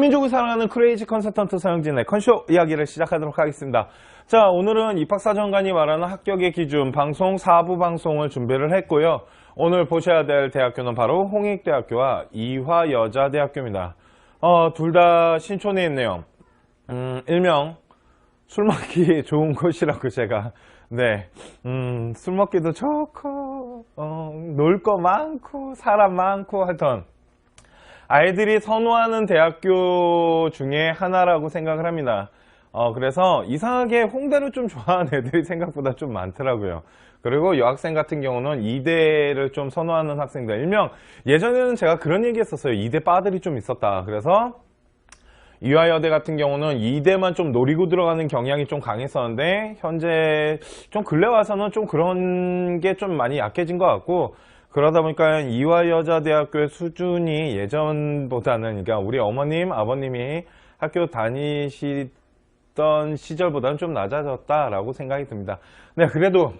한민족을 사랑하는 크레이지 컨설턴트 서영진의 컨쇼 이야기를 시작하도록 하겠습니다. 자, 오늘은 입학사정관이 말하는 합격의 기준 방송 4부 방송을 준비를 했고요. 오늘 보셔야 될 대학교는 바로 홍익대학교와 이화여자대학교입니다. 어, 둘 다 신촌에 있네요. 음, 일명 술 먹기 좋은 곳이라고 제가 네, 음, 술 먹기도 좋고 어, 놀 거 많고 사람 많고 하여튼 아이들이 선호하는 대학교 중에 하나라고 생각을 합니다. 어, 그래서 이상하게 홍대를 좀 좋아하는 애들이 생각보다 좀 많더라고요. 그리고 여학생 같은 경우는 이대를 좀 선호하는 학생들. 일명 예전에는 제가 그런 얘기 했었어요. 이대 바들이 좀 있었다. 그래서 이화여대 같은 경우는 이대만 좀 노리고 들어가는 경향이 좀 강했었는데 현재 좀 근래 와서는 좀 그런 게 좀 많이 약해진 것 같고 그러다 보니까 이화여자대학교의 수준이 예전보다는 그러니까 우리 어머님 아버님이 학교 다니시던 시절보다는 좀 낮아졌다라고 생각이 듭니다. 네 그래도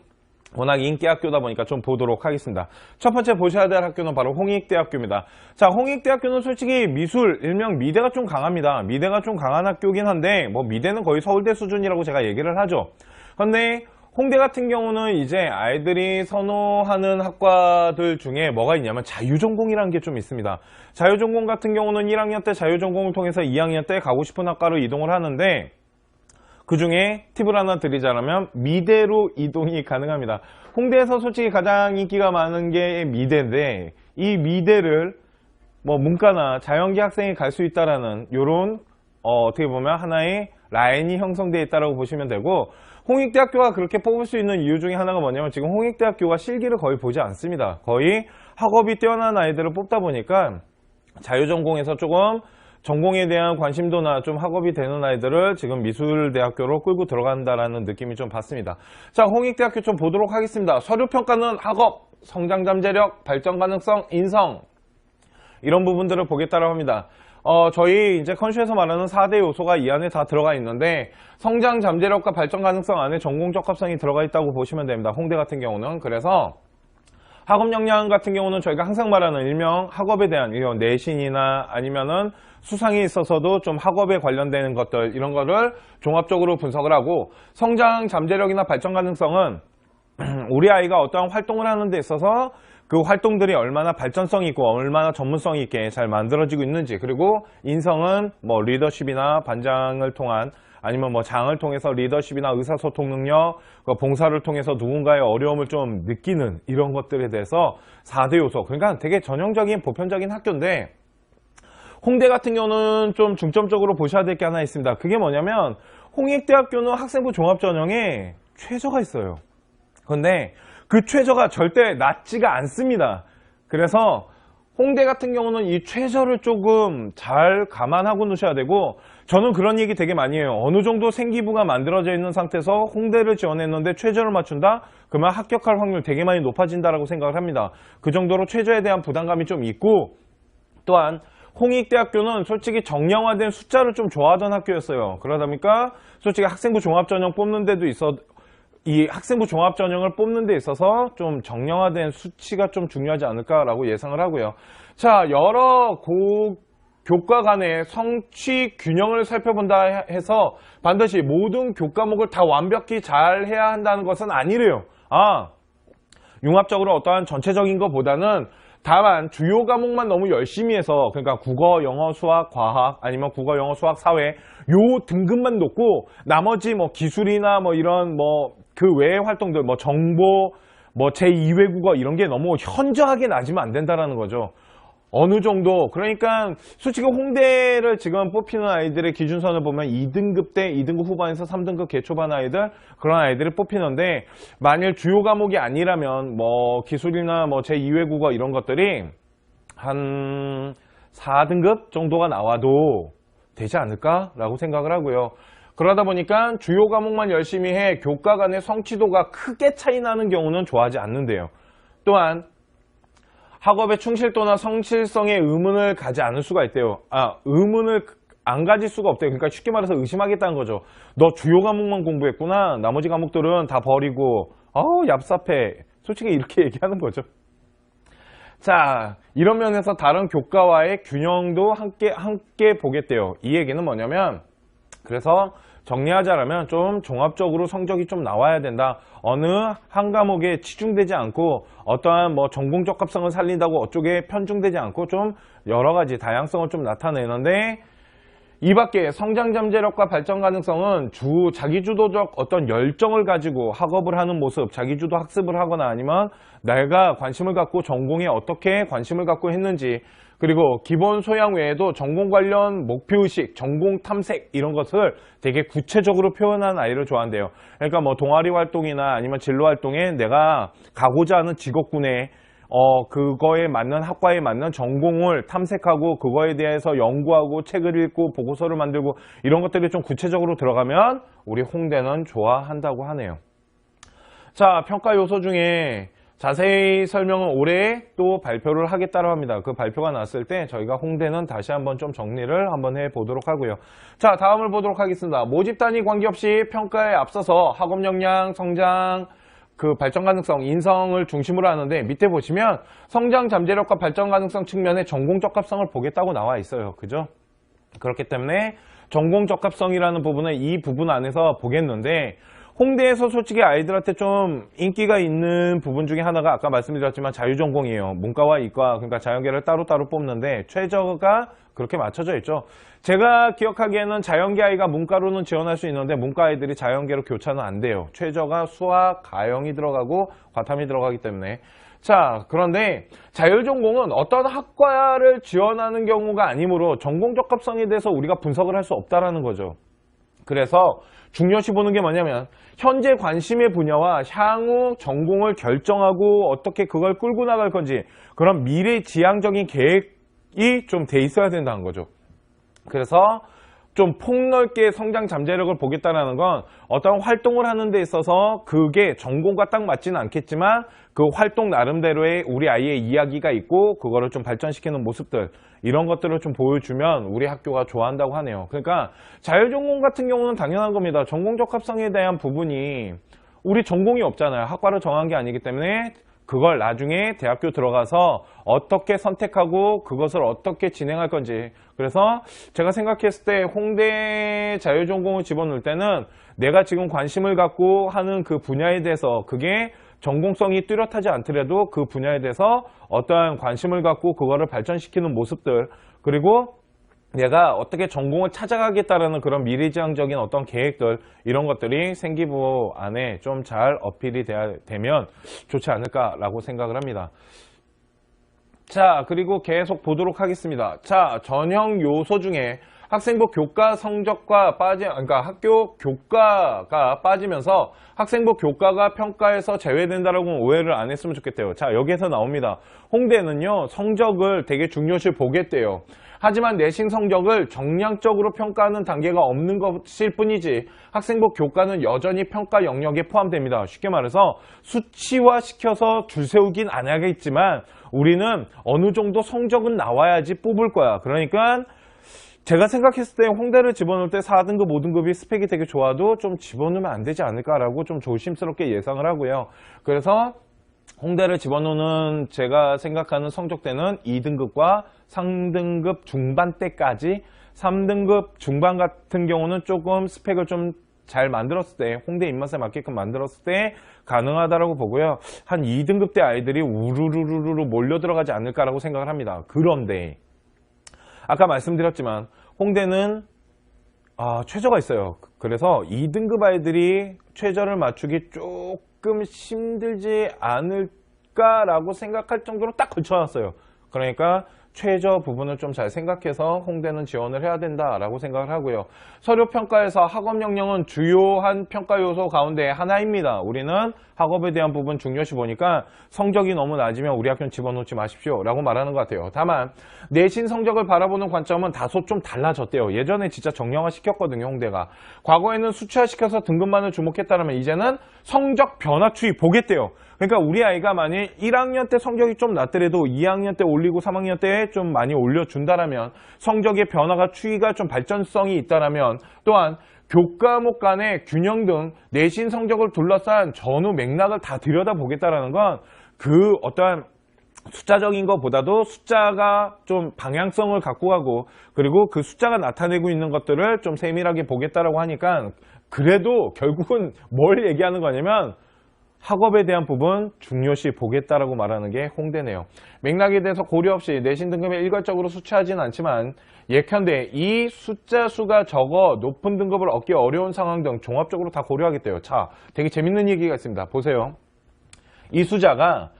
워낙 인기 학교다 보니까 좀 보도록 하겠습니다. 첫 번째 보셔야 될 학교는 바로 홍익대학교입니다. 자, 홍익대학교는 솔직히 미술, 일명 미대가 좀 강합니다. 미대가 좀 강한 학교긴 한데, 뭐 미대는 거의 서울대 수준이라고 제가 얘기를 하죠. 근데 홍대 같은 경우는 이제 아이들이 선호하는 학과들 중에 뭐가 있냐면 자유전공이라는 게 좀 있습니다. 자유전공 같은 경우는 1학년 때 자유전공을 통해서 2학년 때 가고 싶은 학과로 이동을 하는데, 그 중에 팁을 하나 드리자면 미대로 이동이 가능합니다. 홍대에서 솔직히 가장 인기가 많은 게 미대인데 이 미대를 뭐 문과나 자연계 학생이 갈 수 있다라는 요런 어, 떻게 보면 하나의 라인이 형성되어 있다고 보시면 되고 홍익대학교가 그렇게 뽑을 수 있는 이유 중에 하나가 뭐냐면 지금 홍익대학교가 실기를 거의 보지 않습니다. 거의 학업이 뛰어난 아이들을 뽑다 보니까 자유전공에서 조금 전공에 대한 관심도나 좀 학업이 되는 아이들을 지금 미술대학교로 끌고 들어간다라는 느낌이 좀 받습니다. 자, 홍익대학교 좀 보도록 하겠습니다. 서류평가는 학업, 성장 잠재력, 발전 가능성, 인성 이런 부분들을 보겠다고 합니다. 어, 저희 이제 컨슈에서 말하는 4대 요소가 이 안에 다 들어가 있는데 성장 잠재력과 발전 가능성 안에 전공 적합성이 들어가 있다고 보시면 됩니다. 홍대 같은 경우는 그래서 학업 역량 같은 경우는 저희가 항상 말하는 일명 학업에 대한 이런 내신이나 아니면은 수상에 있어서도 좀 학업에 관련되는 것들 이런 거를 종합적으로 분석을 하고 성장 잠재력이나 발전 가능성은 우리 아이가 어떠한 활동을 하는 데 있어서 그 활동들이 얼마나 발전성 있고 얼마나 전문성 있게 잘 만들어지고 있는지 그리고 인성은 뭐 리더십이나 반장을 통한 아니면 뭐 장을 통해서 리더십이나 의사소통 능력, 그 봉사를 통해서 누군가의 어려움을 좀 느끼는 이런 것들에 대해서 4대 요소. 그러니까 되게 전형적인 보편적인 학교인데 홍대 같은 경우는 좀 중점적으로 보셔야 될 게 하나 있습니다. 그게 뭐냐면 홍익대학교는 학생부 종합전형에 최저가 있어요. 근데 그 최저가 절대 낮지가 않습니다. 그래서 홍대 같은 경우는 이 최저를 조금 잘 감안하고 놓으셔야 되고 저는 그런 얘기 되게 많이 해요. 어느 정도 생기부가 만들어져 있는 상태에서 홍대를 지원했는데 최저를 맞춘다? 그러면 합격할 확률 되게 많이 높아진다라고 생각을 합니다. 그 정도로 최저에 대한 부담감이 좀 있고 또한 홍익대학교는 솔직히 정량화된 숫자를 좀 좋아하던 학교였어요. 그러다 보니까 솔직히 학생부 종합전형 뽑는 데도 있어 이 학생부 종합전형을 뽑는 데 있어서 좀 정량화된 수치가 좀 중요하지 않을까라고 예상을 하고요. 자, 여러 고, 교과 간의 성취 균형을 살펴본다 해서 반드시 모든 교과목을 다 완벽히 잘 해야 한다는 것은 아니래요. 아, 융합적으로 어떠한 전체적인 것보다는 다만 주요 과목만 너무 열심히 해서 그러니까 국어, 영어, 수학, 과학 아니면 국어, 영어, 수학, 사회 요 등급만 놓고 나머지 뭐 기술이나 뭐 이런 뭐 그 외의 활동들 뭐 정보 뭐 제2외국어 이런 게 너무 현저하게 낮으면 안 된다라는 거죠. 어느 정도 그러니까 솔직히 홍대를 지금 뽑히는 아이들의 기준선을 보면 2등급 대 2등급 후반에서 3등급 개초반 아이들 그런 아이들을 뽑히는데 만일 주요 과목이 아니라면 뭐 기술이나 뭐 제2외국어 이런 것들이 한 4등급 정도가 나와도 되지 않을까 라고 생각을 하고요 그러다 보니까 주요 과목만 열심히 해 교과 간의 성취도가 크게 차이 나는 경우는 좋아하지 않는데요 또한 학업의 충실도나 성실성에 의문을 가지 않을 수가 있대요. 아, 의문을 안 가질 수가 없대요. 그러니까 쉽게 말해서 의심하겠다는 거죠. 너 주요 과목만 공부했구나. 나머지 과목들은 다 버리고, 어우, 얍삽해. 솔직히 이렇게 얘기하는 거죠. 자, 이런 면에서 다른 교과와의 균형도 함께, 함께 보겠대요. 이 얘기는 뭐냐면, 그래서 정리하자라면 좀 종합적으로 성적이 좀 나와야 된다. 어느 한 과목에 치중되지 않고 어떠한 뭐 전공 적 합성을 살린다고 어쪽에 편중되지 않고 좀 여러 가지 다양성을 좀 나타내는데 이 밖에 성장 잠재력과 발전 가능성은 주 자기주도적 어떤 열정을 가지고 학업을 하는 모습, 자기주도 학습을 하거나 아니면 내가 관심을 갖고 전공에 어떻게 관심을 갖고 했는지 그리고 기본 소양 외에도 전공 관련 목표의식, 전공 탐색 이런 것을 되게 구체적으로 표현한 아이를 좋아한대요. 그러니까 뭐 동아리 활동이나 아니면 진로 활동에 내가 가고자 하는 직업군에 어, 그거에 맞는 학과에 맞는 전공을 탐색하고 그거에 대해서 연구하고 책을 읽고 보고서를 만들고 이런 것들이 좀 구체적으로 들어가면 우리 홍대는 좋아한다고 하네요. 자, 평가 요소 중에 자세히 설명은 올해 또 발표를 하겠다고 합니다. 그 발표가 났을 때 저희가 홍대는 다시 한번 좀 정리를 한번 해 보도록 하고요. 자, 다음을 보도록 하겠습니다. 모집 단위 관계없이 평가에 앞서서 학업 역량, 성장, 그 발전 가능성, 인성을 중심으로 하는데 밑에 보시면 성장 잠재력과 발전 가능성 측면의 전공 적합성을 보겠다고 나와 있어요. 그죠? 그렇기 때문에 전공 적합성이라는 부분은 이 부분 안에서 보겠는데 홍대에서 솔직히 아이들한테 좀 인기가 있는 부분 중에 하나가 아까 말씀드렸지만 자유전공이에요. 문과와 이과 그러니까 자연계를 따로따로 뽑는데 최저가 그렇게 맞춰져 있죠. 제가 기억하기에는 자연계 아이가 문과로는 지원할 수 있는데 문과 아이들이 자연계로 교차는 안 돼요. 최저가 수학, 가영이 들어가고 과탐이 들어가기 때문에 자, 그런데 자율전공은 어떤 학과를 지원하는 경우가 아니므로 전공 적합성에 대해서 우리가 분석을 할 수 없다라는 거죠. 그래서 중요시 보는 게 뭐냐면 현재 관심의 분야와 향후 전공을 결정하고 어떻게 그걸 끌고 나갈 건지 그런 미래 지향적인 계획이 좀 돼 있어야 된다는 거죠. 그래서 좀 폭넓게 성장 잠재력을 보겠다는 건 어떤 활동을 하는 데 있어서 그게 전공과 딱 맞지는 않겠지만 그 활동 나름대로의 우리 아이의 이야기가 있고 그거를 좀 발전시키는 모습들 이런 것들을 좀 보여주면 우리 학교가 좋아한다고 하네요. 그러니까 자율전공 같은 경우는 당연한 겁니다. 전공 적 합성에 대한 부분이 우리 전공이 없잖아요. 학과를 정한 게 아니기 때문에 그걸 나중에 대학교 들어가서 어떻게 선택하고 그것을 어떻게 진행할 건지. 그래서 제가 생각했을 때 홍대 자율전공을 집어넣을 때는 내가 지금 관심을 갖고 하는 그 분야에 대해서 그게 전공성이 뚜렷하지 않더라도 그 분야에 대해서 어떠한 관심을 갖고 그거를 발전시키는 모습들. 그리고 내가 어떻게 전공을 찾아가겠다라는 그런 미래지향적인 어떤 계획들 이런 것들이 생기부 안에 좀 잘 어필이 돼야, 되면 좋지 않을까라고 생각을 합니다. 자 그리고 계속 보도록 하겠습니다. 자 전형 요소 중에 학생부 교과 성적과 빠지 그러니까 학교 교과가 빠지면서 학생부 교과가 평가에서 제외된다라고 오해를 안 했으면 좋겠대요. 자 여기에서 나옵니다. 홍대는요 성적을 되게 중요시 보겠대요. 하지만 내신 성적을 정량적으로 평가하는 단계가 없는 것일 뿐이지 학생부 교과는 여전히 평가 영역에 포함됩니다. 쉽게 말해서 수치화시켜서 줄 세우긴 안 하겠지만 우리는 어느 정도 성적은 나와야지 뽑을 거야. 그러니까 제가 생각했을 때 홍대를 집어넣을 때 4등급, 5등급이 스펙이 되게 좋아도 좀 집어넣으면 안 되지 않을까라고 좀 조심스럽게 예상을 하고요. 그래서 홍대를 집어넣는 제가 생각하는 성적대는 2등급과 3등급 중반대까지 3등급 중반 같은 경우는 조금 스펙을 좀 잘 만들었을 때 홍대 입맛에 맞게끔 만들었을 때 가능하다라고 보고요. 한 2등급 대 아이들이 우르르르르 몰려 들어가지 않을까라고 생각을 합니다. 그런데 아까 말씀드렸지만 홍대는 아, 최저가 있어요. 그래서 2등급 아이들이 최저를 맞추기 조금 힘들지 않을까라고 생각할 정도로 딱 걸쳐놨어요. 그러니까 최저 부분을 좀 잘 생각해서 홍대는 지원을 해야 된다라고 생각을 하고요. 서류 평가에서 학업 역량은 주요한 평가 요소 가운데 하나입니다. 우리는 학업에 대한 부분 중요시 보니까 성적이 너무 낮으면 우리 학교는 집어넣지 마십시오 라고 말하는 것 같아요. 다만 내신 성적을 바라보는 관점은 다소 좀 달라졌대요. 예전에 진짜 정량화 시켰거든요. 홍대가. 과거에는 수치화 시켜서 등급만을 주목했다면 이제는 성적 변화 추이 보겠대요. 그러니까 우리 아이가 만일 1학년 때 성적이 좀 낮더라도 2학년 때 올리고 3학년 때 좀 많이 올려준다라면 성적의 변화가 추이가 좀 발전성이 있다라면 또한 교과목 간의 균형 등 내신 성적을 둘러싼 전후 맥락을 다 들여다보겠다라는 건 그 어떠한 숫자적인 것보다도 숫자가 좀 방향성을 갖고 가고 그리고 그 숫자가 나타내고 있는 것들을 좀 세밀하게 보겠다라고 하니까 그래도 결국은 뭘 얘기하는 거냐면 학업에 대한 부분 중요시 보겠다라고 말하는 게 홍대네요. 맥락에 대해서 고려 없이 내신 등급에 일괄적으로 수치하진 않지만 예컨대 이 숫자 수가 적어 높은 등급을 얻기 어려운 상황 등 종합적으로 다 고려하겠대요. 자, 되게 재밌는 얘기가 있습니다. 보세요. 이 숫자가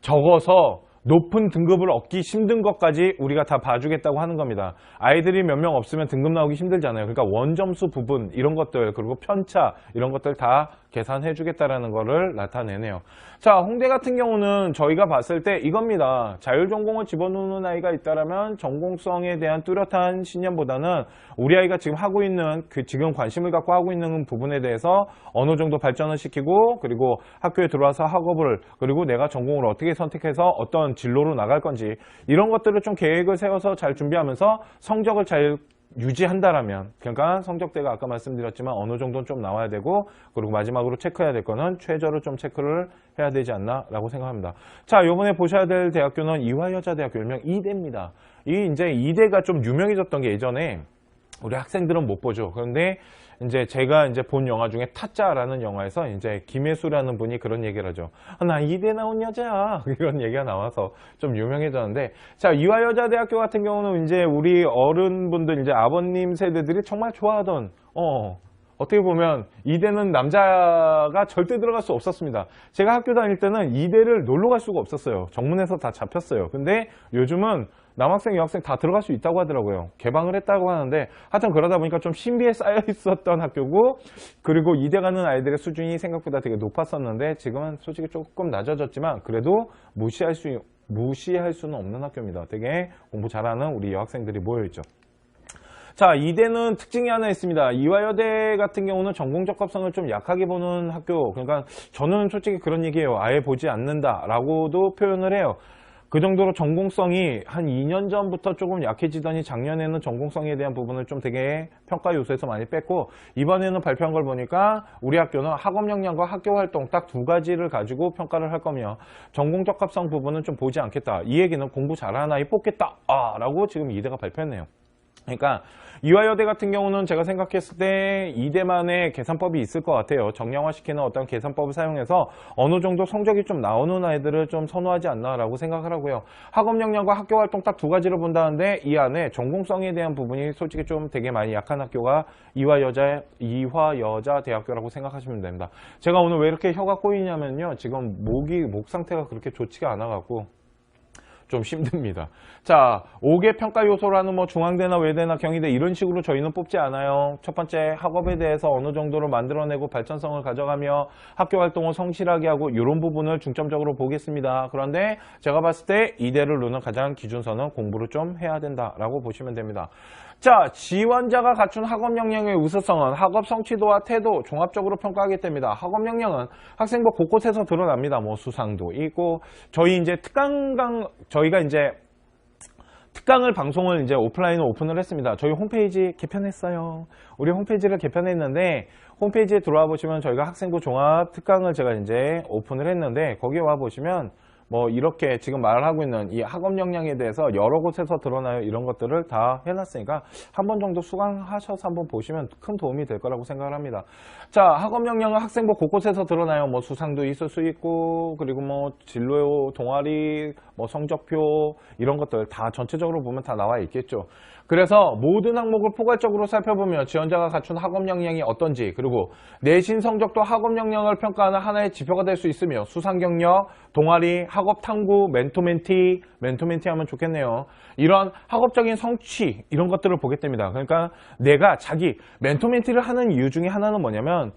적어서 높은 등급을 얻기 힘든 것까지 우리가 다 봐주겠다고 하는 겁니다. 아이들이 몇 명 없으면 등급 나오기 힘들잖아요. 그러니까 원점수 부분 이런 것들 그리고 편차 이런 것들 다 계산해 주겠다라는 거를 나타내네요. 자, 홍대 같은 경우는 저희가 봤을 때 이겁니다. 자율전공을 집어넣는 아이가 있다라면 전공성에 대한 뚜렷한 신념보다는 우리 아이가 지금 하고 있는 그 지금 관심을 갖고 하고 있는 부분에 대해서 어느 정도 발전을 시키고 그리고 학교에 들어와서 학업을 그리고 내가 전공을 어떻게 선택해서 어떤 진로로 나갈 건지 이런 것들을 좀 계획을 세워서 잘 준비하면서 성적을 잘 유지한다라면 그러니까 성적대가 아까 말씀드렸지만 어느 정도는 좀 나와야 되고 그리고 마지막으로 체크해야 될 거는 최저를 좀 체크를 해야 되지 않나 라고 생각합니다. 자, 요번에 보셔야 될 대학교는 이화여자대학교 일명 이대입니다. 이 이제 이대가 좀 유명해졌던 게 예전에 우리 학생들은 못 보죠. 그런데 이제 제가 이제 본 영화 중에 타짜라는 영화에서 이제 김혜수라는 분이 그런 얘기를 하죠. 아, 나 이대 나온 여자야. 이런 얘기가 나와서 좀 유명해졌는데 자, 이화여자대학교 같은 경우는 이제 우리 어른분들 이제 아버님 세대들이 정말 좋아하던 어 어떻게 보면 이대는 남자가 절대 들어갈 수 없었습니다. 제가 학교 다닐 때는 이대를 놀러 갈 수가 없었어요. 정문에서 다 잡혔어요. 근데 요즘은 남학생, 여학생 다 들어갈 수 있다고 하더라고요. 개방을 했다고 하는데 하여튼 그러다 보니까 좀 신비에 쌓여 있었던 학교고 그리고 이대 가는 아이들의 수준이 생각보다 되게 높았었는데 지금은 솔직히 조금 낮아졌지만 그래도 무시할 수 무시할 수는 없는 학교입니다. 되게 공부 잘하는 우리 여학생들이 모여있죠. 자, 이대는 특징이 하나 있습니다. 이화여대 같은 경우는 전공 적합성을 좀 약하게 보는 학교. 그러니까 저는 솔직히 그런 얘기예요. 아예 보지 않는다라고도 표현을 해요. 그 정도로 전공성이 한 2년 전부터 조금 약해지더니 작년에는 전공성에 대한 부분을 좀 되게 평가 요소에서 많이 뺐고 이번에는 발표한 걸 보니까 우리 학교는 학업 역량과 학교 활동 딱 두 가지를 가지고 평가를 할 거며 전공 적합성 부분은 좀 보지 않겠다. 이 얘기는 공부 잘하는 아이 뽑겠다. 아, 라고 지금 이대가 발표했네요. 그러니까 이화여대 같은 경우는 제가 생각했을 때 이대만의 계산법이 있을 것 같아요. 정량화시키는 어떤 계산법을 사용해서 어느 정도 성적이 좀 나오는 아이들을 좀 선호하지 않나라고 생각을 하고요. 학업 역량과 학교 활동 딱 두 가지를 본다는데 이 안에 전공성에 대한 부분이 솔직히 좀 되게 많이 약한 학교가 이화여자 이화여자 대학교라고 생각하시면 됩니다. 제가 오늘 왜 이렇게 혀가 꼬이냐면요. 지금 목이 목 상태가 그렇게 좋지가 않아 갖고 좀 힘듭니다. 자, 5개 평가 요소라는 뭐 중앙대나 외대나 경희대 이런 식으로 저희는 뽑지 않아요. 첫 번째 학업에 대해서 어느 정도로 만들어내고 발전성을 가져가며 학교 활동을 성실하게 하고 이런 부분을 중점적으로 보겠습니다. 그런데 제가 봤을 때 이대를 놓는 가장 기준선은 공부를 좀 해야 된다라고 보시면 됩니다. 자, 지원자가 갖춘 학업 역량의 우수성은 학업 성취도와 태도 종합적으로 평가하게 됩니다. 학업 역량은 학생부 곳곳에서 드러납니다. 뭐 수상도 있고 저희 이제 특강강 저희가 이제 특강을 방송을 이제 오프라인으로 오픈을 했습니다. 저희 홈페이지 개편했어요. 우리 홈페이지를 개편했는데 홈페이지에 들어와 보시면 저희가 학생부 종합 특강을 제가 이제 오픈을 했는데 거기에 와 보시면 뭐 이렇게 지금 말을 하고 있는 이 학업 역량에 대해서 여러 곳에서 드러나요 이런 것들을 다 해놨으니까 한 번 정도 수강하셔서 한번 보시면 큰 도움이 될 거라고 생각을 합니다. 자 학업 역량은 학생부 곳곳에서 드러나요. 뭐 수상도 있을 수 있고 그리고 뭐 진로 동아리 뭐 성적표 이런 것들 다 전체적으로 보면 다 나와 있겠죠. 그래서 모든 항목을 포괄적으로 살펴보며 지원자가 갖춘 학업 역량이 어떤지 그리고 내신 성적도 학업 역량을 평가하는 하나의 지표가 될 수 있으며 수상 경력, 동아리, 학업 탐구, 멘토 멘티, 멘토 멘티 하면 좋겠네요. 이런 학업적인 성취 이런 것들을 보게 됩니다. 그러니까 내가 자기 멘토 멘티를 하는 이유 중에 하나는 뭐냐면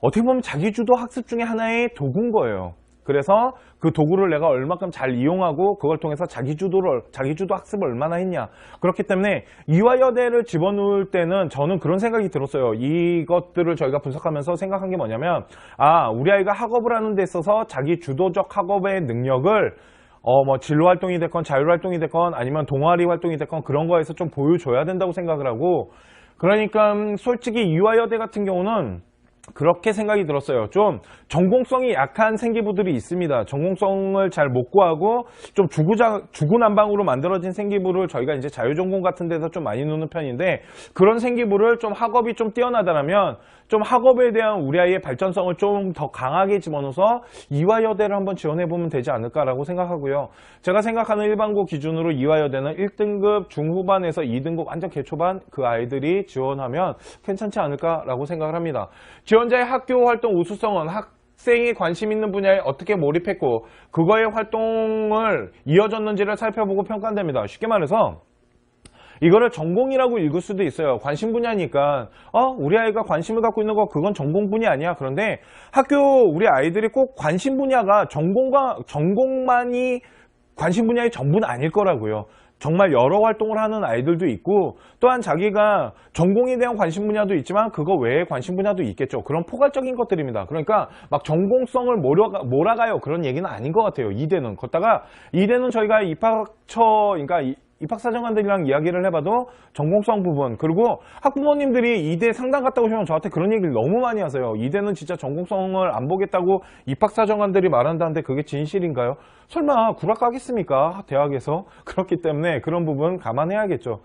어떻게 보면 자기 주도 학습 중에 하나의 도구인 거예요. 그래서 그 도구를 내가 얼마큼 잘 이용하고 그걸 통해서 자기 주도를 자기 주도 학습을 얼마나 했냐. 그렇기 때문에 이화여대를 집어넣을 때는 저는 그런 생각이 들었어요. 이것들을 저희가 분석하면서 생각한 게 뭐냐면 아 우리 아이가 학업을 하는 데 있어서 자기 주도적 학업의 능력을 어, 뭐, 진로 활동이 됐건, 자율 활동이 됐건, 아니면 동아리 활동이 됐건, 그런 거에서 좀 보여줘야 된다고 생각을 하고, 그러니까, 솔직히 이화여대 같은 경우는, 그렇게 생각이 들었어요. 좀 전공성이 약한 생기부들이 있습니다. 전공성을 잘 못 구하고 좀 주구자, 주구난방으로 만들어진 생기부를 저희가 이제 자유전공 같은 데서 좀 많이 놓는 편인데 그런 생기부를 좀 학업이 좀 뛰어나다라면 좀 학업에 대한 우리 아이의 발전성을 좀 더 강하게 집어넣어서 이화여대를 한번 지원해보면 되지 않을까라고 생각하고요. 제가 생각하는 일반고 기준으로 이화여대는 1등급 중후반에서 2등급 완전 개초반 그 아이들이 지원하면 괜찮지 않을까라고 생각을 합니다. 지원자의 학교 활동 우수성은 학생이 관심 있는 분야에 어떻게 몰입했고 그거의 활동을 이어졌는지를 살펴보고 평가됩니다. 쉽게 말해서 이거를 전공이라고 읽을 수도 있어요. 관심 분야니까 어 우리 아이가 관심을 갖고 있는 거 그건 전공 분야 아니야. 그런데 학교 우리 아이들이 꼭 관심 분야가 전공과 전공만이 관심 분야의 전부는 아닐 거라고요. 정말 여러 활동을 하는 아이들도 있고 또한 자기가 전공에 대한 관심 분야도 있지만 그거 외에 관심 분야도 있겠죠. 그런 포괄적인 것들입니다. 그러니까 막 전공성을 몰아가, 몰아가요. 그런 얘기는 아닌 것 같아요. 이대는. 걷다가 이대는 저희가 입학처 그러니까 이- 입학사정관들이랑 이야기를 해봐도 전공성 부분 그리고 학부모님들이 이대 상담 갔다 오시면 저한테 그런 얘기를 너무 많이 하세요. 이대는 진짜 전공성을 안 보겠다고 입학사정관들이 말한다는데 그게 진실인가요? 설마 구락하겠습니까? 대학에서 그렇기 때문에 그런 부분 감안해야겠죠.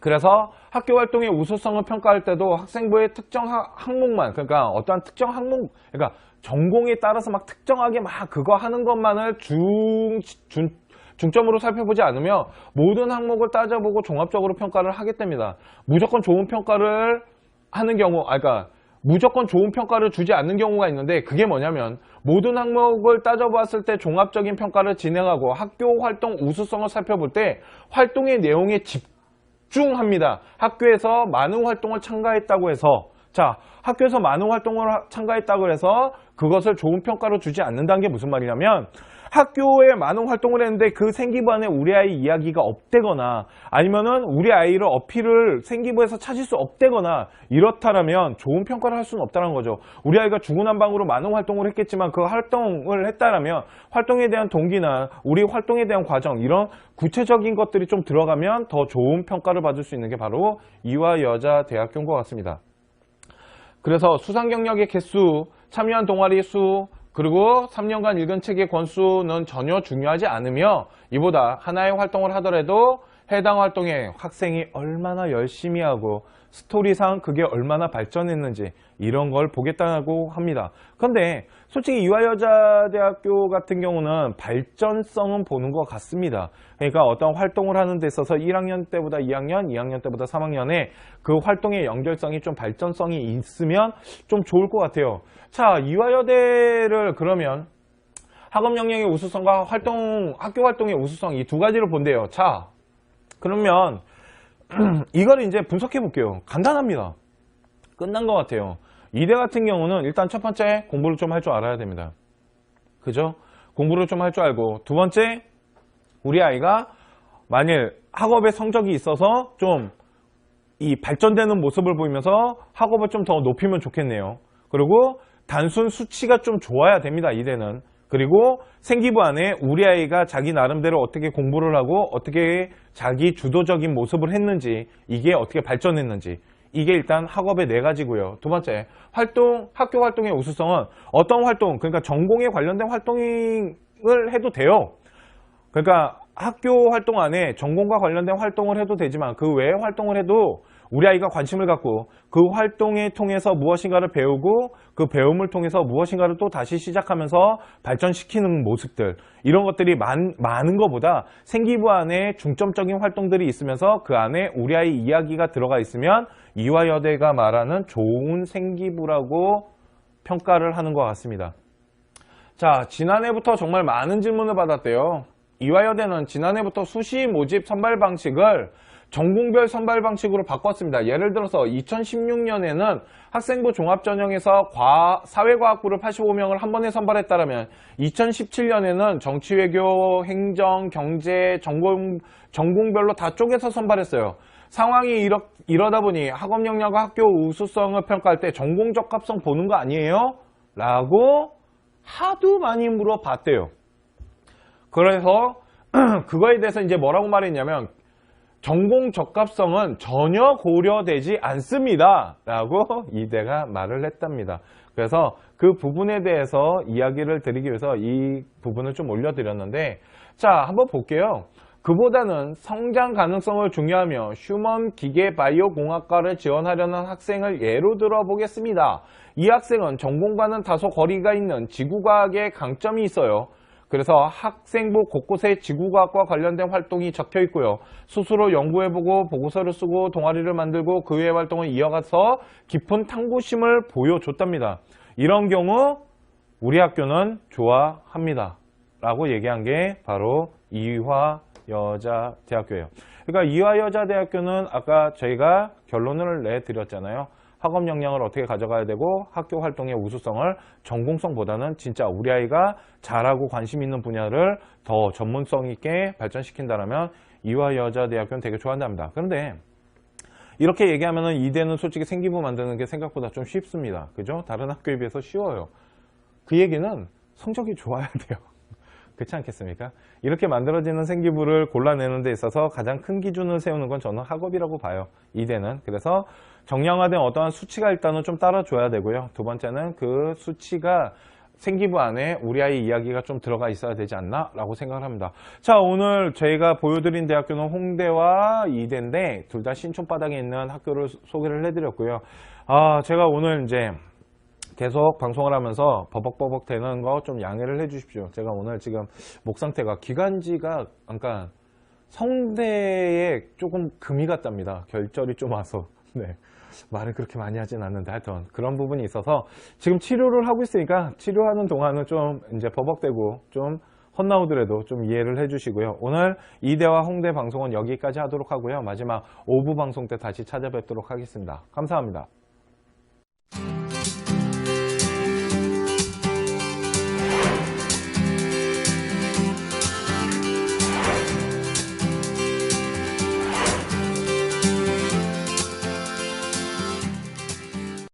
그래서 학교 활동의 우수성을 평가할 때도 학생부의 특정 하- 항목만 그러니까 어떠한 특정 항목 그러니까 전공에 따라서 막 특정하게 막 그거 하는 것만을 중, 중 중점으로 살펴보지 않으며 모든 항목을 따져보고 종합적으로 평가를 하게 됩니다. 무조건 좋은 평가를 하는 경우, 아, 그러니까 무조건 좋은 평가를 주지 않는 경우가 있는데 그게 뭐냐면 모든 항목을 따져봤을 때 종합적인 평가를 진행하고 학교 활동 우수성을 살펴볼 때 활동의 내용에 집중합니다. 학교에서 많은 활동을 참가했다고 해서 자 학교에서 많은 활동을 하- 참가했다고 해서 그것을 좋은 평가로 주지 않는다는 게 무슨 말이냐면 학교에 많은 활동을 했는데 그 생기부 안에 우리 아이 이야기가 없대거나 아니면은 우리 아이를 어필을 생기부에서 찾을 수 없대거나 이렇다라면 좋은 평가를 할 수는 없다는 거죠. 우리 아이가 중구난방으로 많은 활동을 했겠지만 그 활동을 했다라면 활동에 대한 동기나 우리 활동에 대한 과정 이런 구체적인 것들이 좀 들어가면 더 좋은 평가를 받을 수 있는 게 바로 이화 여자 대학교인 것 같습니다. 그래서 수상 경력의 개수, 참여한 동아리 수, 그리고 3년간 읽은 책의 권수는 전혀 중요하지 않으며 이보다 하나의 활동을 하더라도 해당 활동에 학생이 얼마나 열심히 하고 스토리상 그게 얼마나 발전했는지 이런 걸 보겠다고 합니다. 그런데 솔직히 이화여자대학교 같은 경우는 발전성은 보는 것 같습니다. 그러니까 어떤 활동을 하는 데 있어서 1학년 때보다 2학년, 2학년 때보다 3학년에 그 활동의 연결성이 좀 발전성이 있으면 좀 좋을 것 같아요. 자, 이화여대를 그러면 학업 역량의 우수성과 활동, 학교 활동의 우수성 이 두 가지를 본대요. 자, 그러면 이걸 이제 분석해 볼게요. 간단합니다. 끝난 것 같아요. 이대 같은 경우는 일단 첫 번째 공부를 좀 할 줄 알아야 됩니다. 그죠? 공부를 좀 할 줄 알고 두 번째 우리 아이가 만일 학업에 성적이 있어서 좀 이 발전되는 모습을 보이면서 학업을 좀 더 높이면 좋겠네요. 그리고 단순 수치가 좀 좋아야 됩니다. 이대는. 그리고 생기부 안에 우리 아이가 자기 나름대로 어떻게 공부를 하고 어떻게 자기 주도적인 모습을 했는지 이게 어떻게 발전했는지 이게 일단 학업의 네 가지고요. 두 번째, 활동, 학교 활동의 우수성은 어떤 활동, 그러니까 전공에 관련된 활동을 해도 돼요. 그러니까 학교 활동 안에 전공과 관련된 활동을 해도 되지만 그 외의 활동을 해도 우리 아이가 관심을 갖고 그 활동에 통해서 무엇인가를 배우고 그 배움을 통해서 무엇인가를 또 다시 시작하면서 발전시키는 모습들 이런 것들이 많, 많은 것보다 생기부 안에 중점적인 활동들이 있으면서 그 안에 우리 아이 이야기가 들어가 있으면 이화여대가 말하는 좋은 생기부라고 평가를 하는 것 같습니다. 자, 지난해부터 정말 많은 질문을 받았대요. 이화여대는 지난해부터 수시 모집 선발 방식을 전공별 선발 방식으로 바꿨습니다. 예를 들어서 2016년에는 학생부 종합전형에서 과, 사회과학부를 85명을 한 번에 선발했다면 2017년에는 정치외교, 행정, 경제, 전공, 전공별로 다 쪼개서 선발했어요. 상황이 이러, 이러다 보니 학업 역량과 학교 우수성을 평가할 때 전공 적합성 보는 거 아니에요? 라고 하도 많이 물어봤대요. 그래서 그거에 대해서 이제 뭐라고 말했냐면 전공 적합성은 전혀 고려되지 않습니다. 라고 이대가 말을 했답니다. 그래서 그 부분에 대해서 이야기를 드리기 위해서 이 부분을 좀 올려드렸는데 자 한번 볼게요. 그보다는 성장 가능성을 중요하며 휴먼 기계 바이오 공학과를 지원하려는 학생을 예로 들어 보겠습니다. 이 학생은 전공과는 다소 거리가 있는 지구과학에 강점이 있어요. 그래서 학생부 곳곳에 지구과학과 관련된 활동이 적혀 있고요. 스스로 연구해보고 보고서를 쓰고 동아리를 만들고 그 외의 활동을 이어가서 깊은 탐구심을 보여줬답니다. 이런 경우 우리 학교는 좋아합니다. 라고 얘기한 게 바로 이화 여자대학교예요. 그러니까 이화 여자대학교는 아까 저희가 결론을 내드렸잖아요. 학업 역량을 어떻게 가져가야 되고 학교 활동의 우수성을 전공성보다는 진짜 우리 아이가 잘하고 관심 있는 분야를 더 전문성 있게 발전시킨다면 이화 여자대학교는 되게 좋아한답니다. 그런데 이렇게 얘기하면은 이대는 솔직히 생기부 만드는 게 생각보다 좀 쉽습니다. 그죠? 다른 학교에 비해서 쉬워요. 그 얘기는 성적이 좋아야 돼요. 그렇지 않겠습니까? 이렇게 만들어지는 생기부를 골라내는 데 있어서 가장 큰 기준을 세우는 건 저는 학업이라고 봐요. 이대는. 그래서 정량화된 어떠한 수치가 일단은 좀 따라줘야 되고요. 두 번째는 그 수치가 생기부 안에 우리 아이 이야기가 좀 들어가 있어야 되지 않나? 라고 생각을 합니다. 자, 오늘 저희가 보여드린 대학교는 홍대와 이대인데 둘 다 신촌바닥에 있는 학교를 소개를 해드렸고요. 아, 제가 오늘 이제 계속 방송을 하면서 버벅버벅 되는 거 좀 양해를 해 주십시오. 제가 오늘 지금 목 상태가 기관지가 그러니까 성대에 조금 금이 갔답니다. 결절이 좀 와서. 네. 말을 그렇게 많이 하진 않는데 하여튼 그런 부분이 있어서 지금 치료를 하고 있으니까 치료하는 동안은 좀 이제 버벅대고 좀 헛나오더라도 좀 이해를 해주시고요. 오늘 이대와 홍대 방송은 여기까지 하도록 하고요. 마지막 5부 방송 때 다시 찾아뵙도록 하겠습니다. 감사합니다.